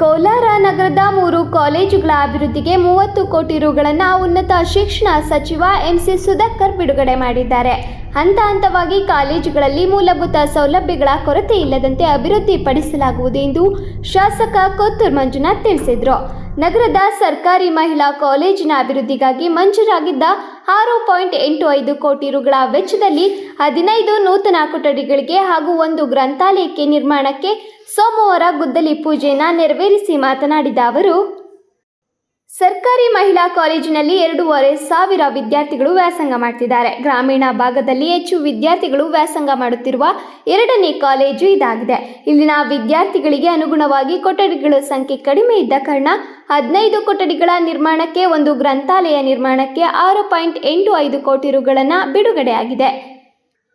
ಕೋಲಾರ ನಗರದ ಮೂರು ಕಾಲೇಜುಗಳ ಅಭಿವೃದ್ಧಿಗೆ ಮೂವತ್ತು ಕೋಟಿ ರುಗಳನ್ನು ಉನ್ನತ ಶಿಕ್ಷಣ ಸಚಿವ ಎಂಸಿ ಸುಧಾಕರ್ ಬಿಡುಗಡೆ ಮಾಡಿದ್ದಾರೆ. ಹಂತ ಹಂತವಾಗಿ ಕಾಲೇಜುಗಳಲ್ಲಿ ಮೂಲಭೂತ ಸೌಲಭ್ಯಗಳ ಕೊರತೆ ಇಲ್ಲದಂತೆ ಅಭಿವೃದ್ಧಿಪಡಿಸಲಾಗುವುದು ಎಂದು ಶಾಸಕ ಕೊತ್ತೂರ್ ಮಂಜುನಾಥ್ ತಿಳಿಸಿದರು. ನಗರದ ಸರ್ಕಾರಿ ಮಹಿಳಾ ಕಾಲೇಜಿನ ಅಭಿವೃದ್ಧಿಗಾಗಿ ಮಂಜೂರಾಗಿದ್ದ ಆರು ಪಾಯಿಂಟ್ ಎಂಟು ಐದು ಕೋಟಿ ರುಗಳ ವೆಚ್ಚದಲ್ಲಿ ಹದಿನೈದು ನೂತನ ಕೊಠಡಿಗಳಿಗೆ ಹಾಗೂ ಒಂದು ಗ್ರಂಥಾಲಯಕ್ಕೆ ನಿರ್ಮಾಣಕ್ಕೆ ಸೋಮವಾರ ಗುದ್ದಲಿ ಪೂಜೆಯನ್ನು ನೆರವೇರಿಸಿ ಮಾತನಾಡಿದ ಅವರು ಸರ್ಕಾರಿ ಮಹಿಳಾ ಕಾಲೇಜಿನಲ್ಲಿ ಎರಡೂವರೆ ಸಾವಿರ ವಿದ್ಯಾರ್ಥಿಗಳು ವ್ಯಾಸಂಗ ಮಾಡ್ತಿದ್ದಾರೆ. ಗ್ರಾಮೀಣ ಭಾಗದಲ್ಲಿ ಹೆಚ್ಚು ವಿದ್ಯಾರ್ಥಿಗಳು ವ್ಯಾಸಂಗ ಮಾಡುತ್ತಿರುವ ಎರಡನೇ ಕಾಲೇಜು ಇದಾಗಿದೆ. ಇಲ್ಲಿನ ವಿದ್ಯಾರ್ಥಿಗಳಿಗೆ ಅನುಗುಣವಾಗಿ ಕೊಠಡಿಗಳ ಸಂಖ್ಯೆ ಕಡಿಮೆ ಇದ್ದ ಕಾರಣ ಹದಿನೈದು ಕೊಠಡಿಗಳ ನಿರ್ಮಾಣಕ್ಕೆ ಒಂದು ಗ್ರಂಥಾಲಯ ನಿರ್ಮಾಣಕ್ಕೆ ಆರು ಪಾಯಿಂಟ್ ಎಂಟು ಐದು ಕೋಟಿ ರುಗಳನ್ನು ಬಿಡುಗಡೆಯಾಗಿದೆ.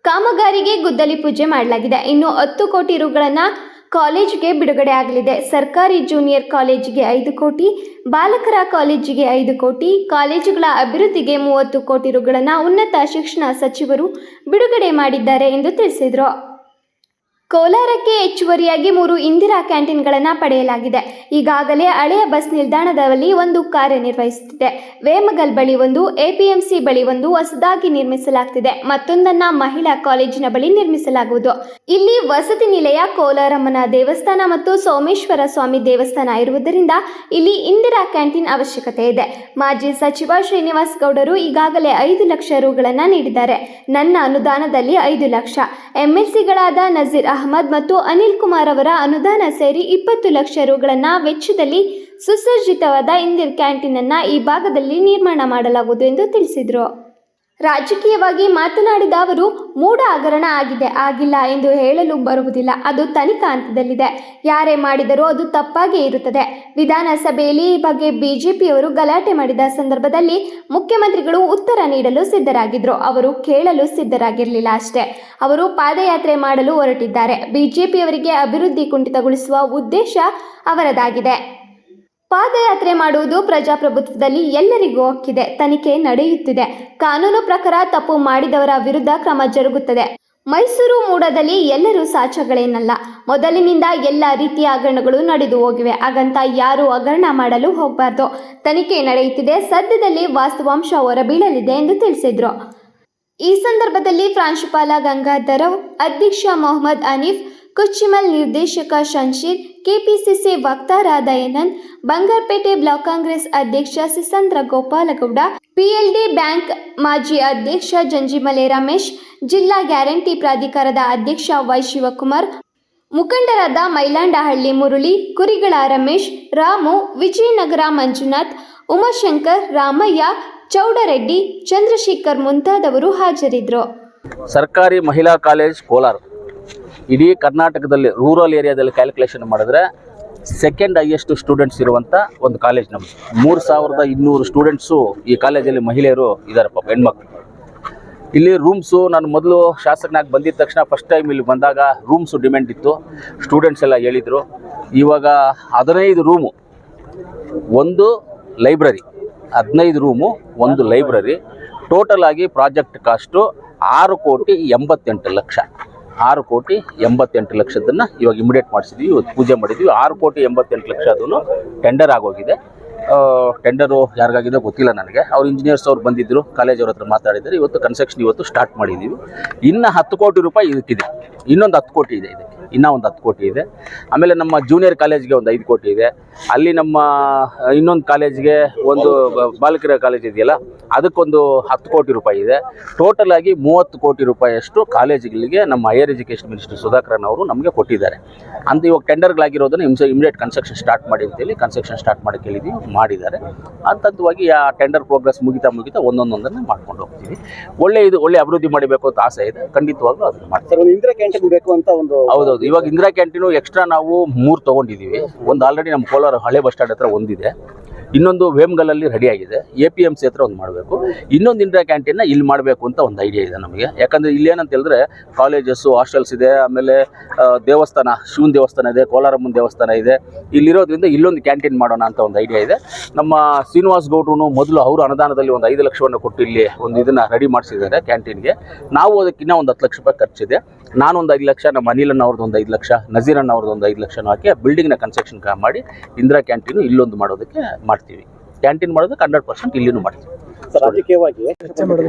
ಕಾಮಗಾರಿಗೆ ಗುದ್ದಲಿ ಪೂಜೆ ಮಾಡಲಾಗಿದೆ. ಇನ್ನು ಹತ್ತು ಕೋಟಿ ರುಗಳನ್ನು ಕಾಲೇಜಿಗೆ ಬಿಡುಗಡೆ ಆಗಲಿದೆ. ಸರ್ಕಾರಿ ಜೂನಿಯರ್ ಕಾಲೇಜಿಗೆ ಐದು ಕೋಟಿ, ಬಾಲಕರ ಕಾಲೇಜಿಗೆ ಐದು ಕೋಟಿ, ಕಾಲೇಜುಗಳ ಅಭಿವೃದ್ಧಿಗೆ ಮೂವತ್ತು ಕೋಟಿ ರುಗಳನ್ನು ಉನ್ನತ ಶಿಕ್ಷಣ ಸಚಿವರು ಬಿಡುಗಡೆ ಮಾಡಿದ್ದಾರೆ ಎಂದು ತಿಳಿಸಿದರು. ಕೋಲಾರಕ್ಕೆ ಹೆಚ್ಚುವರಿಯಾಗಿ ಮೂರು ಇಂದಿರಾ ಕ್ಯಾಂಟೀನ್ಗಳನ್ನು ಪಡೆಯಲಾಗಿದೆ. ಈಗಾಗಲೇ ಹಳೆಯ ಬಸ್ ನಿಲ್ದಾಣದಲ್ಲಿ ಒಂದು ಕಾರ್ಯನಿರ್ವಹಿಸುತ್ತಿದೆ. ವೇಮಗಲ್ ಬಳಿ ಒಂದು, ಎಪಿಎಂಸಿ ಬಳಿ ಒಂದು ಹೊಸದಾಗಿ ನಿರ್ಮಿಸಲಾಗ್ತಿದೆ. ಮತ್ತೊಂದನ್ನ ಮಹಿಳಾ ಕಾಲೇಜಿನ ಬಳಿ ನಿರ್ಮಿಸಲಾಗುವುದು. ಇಲ್ಲಿ ವಸತಿ ನಿಲಯ, ಕೋಲಾರಮ್ಮನ ದೇವಸ್ಥಾನ ಮತ್ತು ಸೋಮೇಶ್ವರ ಸ್ವಾಮಿ ದೇವಸ್ಥಾನ ಇರುವುದರಿಂದ ಇಲ್ಲಿ ಇಂದಿರಾ ಕ್ಯಾಂಟೀನ್ ಅವಶ್ಯಕತೆ ಇದೆ. ಮಾಜಿ ಸಚಿವ ಶ್ರೀನಿವಾಸ್ ಗೌಡರು ಈಗಾಗಲೇ ಐದು ಲಕ್ಷ ರುಗಳನ್ನು ನೀಡಿದ್ದಾರೆ. ನನ್ನ ಅನುದಾನದಲ್ಲಿ ಐದು ಲಕ್ಷ. ಎಂಎಲ್ಸಿಗಳಾದ ನಜೀರ್ ಅಹಮದ್ ಮತ್ತು ಅನಿಲ್ ಕುಮಾರ್ ಅವರ ಅನುದಾನ ಸೇರಿ ಇಪ್ಪತ್ತು ಲಕ್ಷ ರುಗಳನ್ನು ವೆಚ್ಚದಲ್ಲಿ ಸುಸಜ್ಜಿತವಾದ ಇಂದಿರ್ ಕ್ಯಾಂಟೀನನ್ನು ಈ ಭಾಗದಲ್ಲಿ ನಿರ್ಮಾಣ ಮಾಡಲಾಗುವುದು ಎಂದು ತಿಳಿಸಿದರು. ರಾಜಕೀಯವಾಗಿ ಮಾತನಾಡಿದ ಅವರು, ಮೂಢ ಹಗರಣ ಆಗಿದೆ, ಆಗಿಲ್ಲ ಎಂದು ಹೇಳಲು ಬರುವುದಿಲ್ಲ. ಅದು ತನಿಖಾ ಹಂತದಲ್ಲಿದೆ. ಯಾರೇ ಮಾಡಿದರೂ ಅದು ತಪ್ಪಾಗಿ ಇರುತ್ತದೆ. ವಿಧಾನಸಭೆಯಲ್ಲಿ ಈ ಬಗ್ಗೆ ಬಿಜೆಪಿಯವರು ಗಲಾಟೆ ಮಾಡಿದ ಸಂದರ್ಭದಲ್ಲಿ ಮುಖ್ಯಮಂತ್ರಿಗಳು ಉತ್ತರ ನೀಡಲು ಸಿದ್ಧರಾಗಿದ್ದರು ಅವರು ಕೇಳಲು ಸಿದ್ಧರಾಗಿರಲಿಲ್ಲ ಅಷ್ಟೇ. ಅವರು ಪಾದಯಾತ್ರೆ ಮಾಡಲು ಹೊರಟಿದ್ದಾರೆ. ಬಿಜೆಪಿಯವರಿಗೆ ಅಭಿವೃದ್ಧಿ ಕುಂಠಿತಗೊಳಿಸುವ ಉದ್ದೇಶ ಅವರದಾಗಿದೆ. ಪಾದಯಾತ್ರೆ ಮಾಡುವುದು ಪ್ರಜಾಪ್ರಭುತ್ವದಲ್ಲಿ ಎಲ್ಲರಿಗೂ ಹಕ್ಕಿದೆ ತನಿಖೆ ನಡೆಯುತ್ತಿದೆ. ಕಾನೂನು ಪ್ರಕಾರ ತಪ್ಪು ಮಾಡಿದವರ ವಿರುದ್ಧ ಕ್ರಮ ಜರುಗುತ್ತದೆ. ಮೈಸೂರು ಮೂಡದಲ್ಲಿ ಎಲ್ಲರೂ ಸಾಚಗಳೇನಲ್ಲ ಮೊದಲಿನಿಂದ ಎಲ್ಲ ರೀತಿಯ ಹಗರಣಗಳು ನಡೆದು ಹೋಗಿವೆ. ಹಾಗಂತ ಯಾರೂ ಹಗರಣ ಮಾಡಲು ಹೋಗಬಾರ್ದು. ತನಿಖೆ ನಡೆಯುತ್ತಿದೆ. ಸದ್ಯದಲ್ಲಿ ವಾಸ್ತವಾಂಶ ಹೊರಬೀಳಲಿದೆ ಎಂದು ತಿಳಿಸಿದರು. ಈ ಸಂದರ್ಭದಲ್ಲಿ ಪ್ರಾಂಶುಪಾಲ ಗಂಗಾಧರವ್ ಅಧ್ಯಕ್ಷ ಮೊಹಮ್ಮದ್ ಅನೀಫ್ ಕುಚ್ಚಿಮಲ್ ನಿರ್ದೇಶಕ ಶಂಶೀರ್, ಕೆಪಿಸಿಸಿ ವಕ್ತಾರ ಎನನ್ ಬಂಗಾರಪೇಟೆ ಬ್ಲಾಕ್ ಕಾಂಗ್ರೆಸ್ ಅಧ್ಯಕ್ಷ ಸಿಸಂದ್ರ ಗೋಪಾಲಗೌಡ, ಪಿಎಲ್ಡಿ ಬ್ಯಾಂಕ್ ಮಾಜಿ ಅಧ್ಯಕ್ಷ ಜಂಜಿಮಲೆ ರಮೇಶ್, ಜಿಲ್ಲಾ ಗ್ಯಾರಂಟಿ ಪ್ರಾಧಿಕಾರದ ಅಧ್ಯಕ್ಷ ವೈ ಶಿವಕುಮಾರ್ ಮುಖಂಡರಾದ ಮೈಲಾಂಡಹಳ್ಳಿ ಮುರುಳಿ, ಕುರಿಗಳ ರಮೇಶ್, ರಾಮು, ವಿಜಯನಗರ ಮಂಜುನಾಥ್, ಉಮಾಶಂಕರ್, ರಾಮಯ್ಯ, ಚೌಡರೆಡ್ಡಿ, ಚಂದ್ರಶೇಖರ್ ಮುಂತಾದವರು ಹಾಜರಿದ್ದರು. ಸರ್ಕಾರಿ ಮಹಿಳಾ ಕಾಲೇಜ್ ಕೋಲಾರ. ಇಡೀ ಕರ್ನಾಟಕದಲ್ಲಿ ರೂರಲ್ ಏರಿಯಾದಲ್ಲಿ ಕ್ಯಾಲ್ಕುಲೇಷನ್ ಮಾಡಿದ್ರೆ ಸೆಕೆಂಡ್ ಹೈಯೆಸ್ಟ್ ಸ್ಟೂಡೆಂಟ್ಸ್ ಇರುವಂಥ ಒಂದು ಕಾಲೇಜ್ ನಮ್ಮದು ಮೂರು ಸಾವಿರದ ಇನ್ನೂರು ಸ್ಟೂಡೆಂಟ್ಸು ಈ ಕಾಲೇಜಲ್ಲಿ ಮಹಿಳೆಯರು ಇದ್ದಾರೆ ಪಾಪ, ಹೆಣ್ಮಕ್ಳು. ಇಲ್ಲಿ ರೂಮ್ಸು ನಾನು ಮೊದಲು ಶಾಸಕನಾಗಿ ಬಂದಿದ್ದ ತಕ್ಷಣ ಫಸ್ಟ್ ಟೈಮ್ ಇಲ್ಲಿ ಬಂದಾಗ ರೂಮ್ಸು ಡಿಮ್ಯಾಂಡ್ ಇತ್ತು. ಸ್ಟೂಡೆಂಟ್ಸ್ ಎಲ್ಲ ಹೇಳಿದರು. ಇವಾಗ ಹದಿನೈದು ರೂಮು ಒಂದು ಲೈಬ್ರರಿ ಹದಿನೈದು ರೂಮು ಒಂದು ಲೈಬ್ರರಿ ಟೋಟಲ್ ಆಗಿ ಪ್ರಾಜೆಕ್ಟ್ ಕಾಸ್ಟು ಆರು ಕೋಟಿ ಎಂಬತ್ತೆಂಟು ಲಕ್ಷ. ಆರು ಕೋಟಿ ಎಂಬತ್ತೆಂಟು ಲಕ್ಷದನ್ನು ಇವಾಗ ಇಮಿಡಿಯೇಟ್ ಮಾಡಿಸಿದ್ವಿ, ಇವತ್ತು ಪೂಜೆ ಮಾಡಿದ್ವಿ. ಆರು ಕೋಟಿ ಎಂಬತ್ತೆಂಟು ಲಕ್ಷ ಅದನ್ನು ಟೆಂಡರ್ ಆಗೋಗಿದೆ. ಟೆಂಡರು ಯಾರಿಗಾಗಿದೆ ಗೊತ್ತಿಲ್ಲ ನನಗೆ. ಅವ್ರು ಇಂಜಿನಿಯರ್ಸ್ ಅವ್ರು ಬಂದಿದ್ದರು ಕಾಲೇಜ್ ಅವ್ರ ಹತ್ರ ಮಾತಾಡಿದ್ದಾರೆ. ಇವತ್ತು ಕನ್ಸ್ಟ್ರಕ್ಷನ್ ಇವತ್ತು ಸ್ಟಾರ್ಟ್ ಮಾಡಿದ್ದೀವಿ ಇನ್ನು ಹತ್ತು ಕೋಟಿ ರೂಪಾಯಿ ಇದಕ್ಕಿದೆ. ಇನ್ನೊಂದು ಹತ್ತು ಕೋಟಿ ಇದೆ ಇದಕ್ಕೆ. ಇನ್ನೂ ಒಂದು ಹತ್ತು ಕೋಟಿ ಇದೆ. ಆಮೇಲೆ ನಮ್ಮ ಜೂನಿಯರ್ ಕಾಲೇಜ್ಗೆ ಒಂದು ಐದು ಕೋಟಿ ಇದೆ. ಅಲ್ಲಿ ನಮ್ಮ ಇನ್ನೊಂದು ಕಾಲೇಜ್ಗೆ ಒಂದು ಬ- ಬಾಲಕಿಯರ ಕಾಲೇಜ್ ಇದೆಯಲ್ಲ ಅದಕ್ಕೊಂದು ಹತ್ತು ಕೋಟಿ ರೂಪಾಯಿ ಇದೆ. ಟೋಟಲ್ ಆಗಿ ಮೂವತ್ತು ಕೋಟಿ ರೂಪಾಯಿಯಷ್ಟು ಕಾಲೇಜ್ಗಳಿಗೆ ನಮ್ಮ ಹೈಯರ್ ಎಜುಕೇಷನ್ ಮಿನಿಸ್ಟರ್ ಸುಧಾಕರನ್ ಅವರು ನಮಗೆ ಕೊಟ್ಟಿದ್ದಾರೆ. ಅಂತ ಇವಾಗ ಟೆಂಡರ್ಗಳಾಗಿರೋದನ್ನು ಇಮ್ಸ ಇಮಿಡಿಯೇಟ್ ಕನ್ಸ್ಟ್ರಕ್ಷನ್ ಸ್ಟಾರ್ಟ್ ಮಾಡಿ ಅಂತೇಳಿ ಕನ್ಸ್ಟ್ರಕ್ಷನ್ ಸ್ಟಾರ್ಟ್ ಮಾಡಿ ಕೇಳಿದ್ವಿ ಮಾಡಿದ್ದಾರೆ. ಹಂತವಾಗಿ ಆ ಟೆಂಡರ್ ಪ್ರೋಗ್ರೆಸ್ ಮುಗಿತಾ ಮುಗಿತಾ ಒಂದೊಂದೊಂದನ್ನು ಮಾಡ್ಕೊಂಡು ಹೋಗ್ತೀವಿ. ಒಳ್ಳೆ ಇದು ಒಳ್ಳೆ ಅಭಿವೃದ್ಧಿ ಮಾಡಬೇಕು ಅಂತ ಆಸೆ ಇದೆ. ಖಂಡಿತವಾಗ್ಲೂ ಅದನ್ನು ಮಾಡ್ತಾರೆ ಬೇಕು ಅಂತ ಒಂದು ಹೌದೌದು. ಇವಾಗ ಇಂದಿರಾ ಕ್ಯಾಂಟೀನು ಎಕ್ಸ್ಟ್ರಾ ನಾವು ಮೂರು ತೊಗೊಂಡಿದ್ದೀವಿ ಒಂದು ಆಲ್ರೆಡಿ ನಮ್ಮ ಕೋಲಾರ ಹಳೆ ಬಸ್ ಸ್ಟ್ಯಾಂಡ್ ಹತ್ರ ಒಂದಿದೆ. ಇನ್ನೊಂದು ವೇಮ್ಗಲಲ್ಲಿ ರೆಡಿ ಆಗಿದೆ. ಎ ಪಿ ಎಂ ಸಿ ಹತ್ರ ಒಂದು ಮಾಡಬೇಕು. ಇನ್ನೊಂದು ಇಂದಿರಾ ಕ್ಯಾಂಟೀನ್ನ ಇಲ್ಲಿ ಮಾಡಬೇಕು ಅಂತ ಒಂದು ಐಡಿಯಾ ಇದೆ ನಮಗೆ. ಯಾಕಂದರೆ ಇಲ್ಲಿ ಏನಂತ ಹೇಳಿದ್ರೆ ಕಾಲೇಜಸ್ಸು ಹಾಸ್ಟೆಲ್ಸ್ ಇದೆ, ಆಮೇಲೆ ದೇವಸ್ಥಾನ, ಶಿವನ ದೇವಸ್ಥಾನ ಇದೆ, ಕೋಲಾರಮ್ಮನ ದೇವಸ್ಥಾನ ಇದೆ. ಇಲ್ಲಿರೋದ್ರಿಂದ ಇಲ್ಲೊಂದು ಕ್ಯಾಂಟೀನ್ ಮಾಡೋಣ ಅಂತ ಒಂದು ಐಡಿಯಾ ಇದೆ. ನಮ್ಮ ಶ್ರೀನಿವಾಸ್ ಗೌಡ್ರು ಮೊದಲು ಅವರು ಅನುದಾನದಲ್ಲಿ ಒಂದು ಐದು ಲಕ್ಷವನ್ನು ಕೊಟ್ಟು ಇಲ್ಲಿ ಒಂದು ಇದನ್ನು ರೆಡಿ ಮಾಡಿಸಿದ್ದಾರೆ ಕ್ಯಾಂಟೀನ್ಗೆ. ನಾವು ಅದಕ್ಕಿನ್ನ ಒಂದು ಹತ್ತು ಲಕ್ಷ ರೂಪಾಯಿ ಖರ್ಚಿದೆ. ನಾನೊಂದು ಐದು ಲಕ್ಷ ನಮ್ಮ ಅನಿಲನ್ ಅವ್ರದ್ದು ಒಂದು ಐದು ಲಕ್ಷ ನಜೀರನ್ನು ಅವ್ರದ್ದು ಒಂದು ಐದು ಲಕ್ಷನೂ ಹಾಕಿ ಬಿಲ್ಡಿಂಗ್ನ ಕನ್ಸ್ಟ್ರಕ್ಷನ್ ಮಾಡಿ ಇಂದಿರಾ ಕ್ಯಾಂಟೀನು ಇಲ್ಲೊಂದು ಮಾಡೋದಕ್ಕೆ ಮಾಡ್ತೀವಿ. ಕ್ಯಾಂಟೀನ್ ಮಾಡೋದಕ್ಕೆ ಹಂಡ್ರೆಡ್ ಪರ್ಸೆಂಟ್ ಇಲ್ಲಿನೂ ಮಾಡ್ತೀವಿ. ಸರ್ ರಾಜಕೀಯವಾಗಿ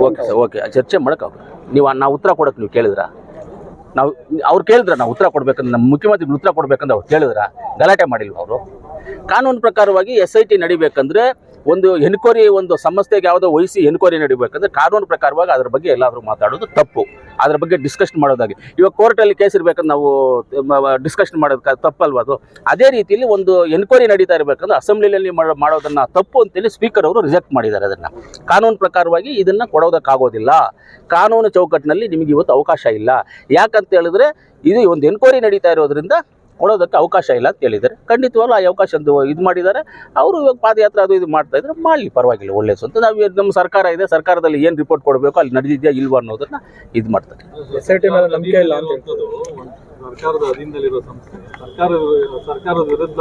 ಓಕೆ ಸರ್ ಓಕೆ ಚರ್ಚೆ ಮಾಡೋಕ್ಕಾಗ ನೀವು ನಾವು ಉತ್ತರ ಕೊಡೋಕೆ ನೀವು ಕೇಳಿದ್ರಾ? ನಾವು ಅವ್ರು ಕೇಳಿದ್ರ ನಾವು ಉತ್ತರ ಕೊಡ್ಬೇಕಂದ್ರೆ ನಮ್ಮ ಮುಖ್ಯಮಂತ್ರಿಗಳು ಉತ್ತರ ಕೊಡ್ಬೇಕಂದ್ರೆ ಅವ್ರು ಕೇಳಿದ್ರ? ಗಲಾಟೆ ಮಾಡಿಲ್ವ ಅವರು? ಕಾನೂನು ಪ್ರಕಾರವಾಗಿ ಎಸ್ ಐ ಟಿ ನಡಿಬೇಕಂದ್ರೆ ಒಂದು ಎನ್ಕ್ವೈರಿ ಒಂದು ಸಂಸ್ಥೆಗೆ ಯಾವುದೋ ವಹಿಸಿ ಎನ್ಕ್ವೈರಿ ನಡಿಬೇಕಂದ್ರೆ ಕಾನೂನು ಪ್ರಕಾರವಾಗಿ ಅದ್ರ ಬಗ್ಗೆ ಎಲ್ಲಾದರೂ ಮಾತಾಡೋದು ತಪ್ಪು. ಅದ್ರ ಬಗ್ಗೆ ಡಿಸ್ಕಷನ್ ಮಾಡೋದಾಗಿ. ಇವಾಗ ಕೋರ್ಟಲ್ಲಿ ಕೇಸ್ ಇರಬೇಕಂದ್ರೆ ನಾವು ಡಿಸ್ಕಷನ್ ಮಾಡೋದಕ್ಕೆ ತಪ್ಪಲ್ವ ಅದು? ಅದೇ ರೀತಿಯಲ್ಲಿ ಒಂದು ಎನ್ಕ್ವೈರಿ ನಡೀತಾ ಇರಬೇಕಂದ್ರೆ ಅಸೆಂಬ್ಲಿಯಲ್ಲಿ ಮಾಡೋದನ್ನ ತಪ್ಪು ಅಂತೇಳಿ ಸ್ಪೀಕರ್ ಅವರು ರಿಜೆಕ್ಟ್ ಮಾಡಿದ್ದಾರೆ ಅದನ್ನು. ಕಾನೂನು ಪ್ರಕಾರವಾಗಿ ಇದನ್ನು ಕೊಡೋದಕ್ಕಾಗೋದಿಲ್ಲ. ಕಾನೂನು ಚೌಕಟ್ಟಿನಲ್ಲಿ ನಿಮಗೆ ಇವತ್ತು ಅವಕಾಶ ಇಲ್ಲ. ಯಾಕಂತ ಹೇಳಿದ್ರೆ ಇದು ಒಂದು ಎನ್ಕ್ವೈರಿ ನಡೀತಾ ಇರೋದ್ರಿಂದ ಕೊಡೋದಕ್ಕೆ ಅವಕಾಶ ಇಲ್ಲ ಅಂತ ಹೇಳಿದ್ದಾರೆ. ಖಂಡಿತವಾಗ್ಲೂ ಆ ಅವಕಾಶ ಒಂದು ಇದು ಮಾಡಿದ್ದಾರೆ. ಅವರು ಇವಾಗ ಪಾದಯಾತ್ರೆ ಅದು ಇದು ಮಾಡ್ತಾ ಇದ್ರೆ ಮಾಡಲಿ, ಪರವಾಗಿಲ್ಲ ಒಳ್ಳೆಯದು ಅಂತ. ನಾವು ನಮ್ಮ ಸರ್ಕಾರ ಇದೆ, ಸರ್ಕಾರದಲ್ಲಿ ಏನು ರಿಪೋರ್ಟ್ ಕೊಡಬೇಕು, ಅಲ್ಲಿ ನಡೆದಿದೆಯಾ ಇಲ್ವಾ ಅನ್ನೋದನ್ನ ಇದು ಮಾಡ್ತಾರೆ. ಸರ್ಕಾರದ ಅಧೀನದಲ್ಲಿರೋ ಸಂಸ್ಥೆ. ಸರ್ಕಾರ ಸರ್ಕಾರದ ವಿರುದ್ಧ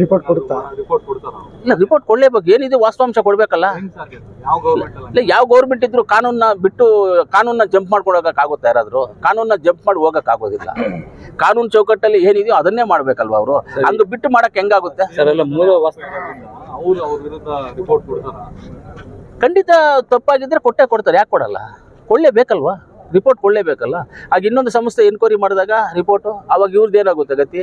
ರಿಪೋರ್ಟ್ ಕೊಡುತ್ತಾ ರಿಪೋರ್ಟ್ ಕೊಡ್ತಾರ ಇಲ್ಲ ರಿಪೋರ್ಟ್ ಕೊಡಲೇಬೇಕು ಏನಿದೆ ವಾಸ್ತವಾಂಶ ಕೊಡಬೇಕಲ್ಲ? ಯಾವ ಗೌರ್ಮೆಂಟ್ ಅಲ್ಲ? ಇಲ್ಲ ಯಾವ ಗೌರ್ಮೆಂಟ್ ಇದ್ರು ಕಾನೂನನ್ನ ಬಿಟ್ಟು ಕಾನೂನ ಜಂಪ್ ಮಾಡ್ಕೊಡೋಕ್ಕಾಗುತ್ತಾ ಯಾರಾದರೂ? ಕಾನೂನ ಜಂಪ್ ಮಾಡಿ ಹೋಗೋಕ್ಕಾಗೋದಿಲ್ಲ. ಕಾನೂನು ಚೌಕಟ್ಟಲ್ಲಿ ಏನಿದೆಯೋ ಅದನ್ನೇ ಮಾಡ್ಬೇಕಲ್ವ ಅವರು? ಹಂಗೆ ಬಿಟ್ಟು ಮಾಡಕ್ಕೆ ಹೆಂಗಾಗುತ್ತೆ? ಸರ್ ಎಲ್ಲ ಮೂಲ ಅವ್ರು ಅವ್ರ ವಿರುದ್ಧ ರಿಪೋರ್ಟ್ ಕೊಡ್ತಾರ? ಖಂಡಿತ ತಪ್ಪಾಗಿದ್ರೆ ಕೊಟ್ಟೇ ಕೊಡ್ತಾರೆ. ಯಾಕೆ ಕೊಡಲ್ಲ? ಕೊಡಲೇಬೇಕಲ್ವಾ? ರಿಪೋರ್ಟ್ ಕೊಡಲೇಬೇಕಲ್ಲ? ಆಗ ಇನ್ನೊಂದು ಸಂಸ್ಥೆ ಎನ್ಕ್ವೈರಿ ಮಾಡಿದಾಗ ರಿಪೋರ್ಟು ಅವಾಗ ಇವ್ರದ್ದು ಏನಾಗುತ್ತೆ ಗತಿ?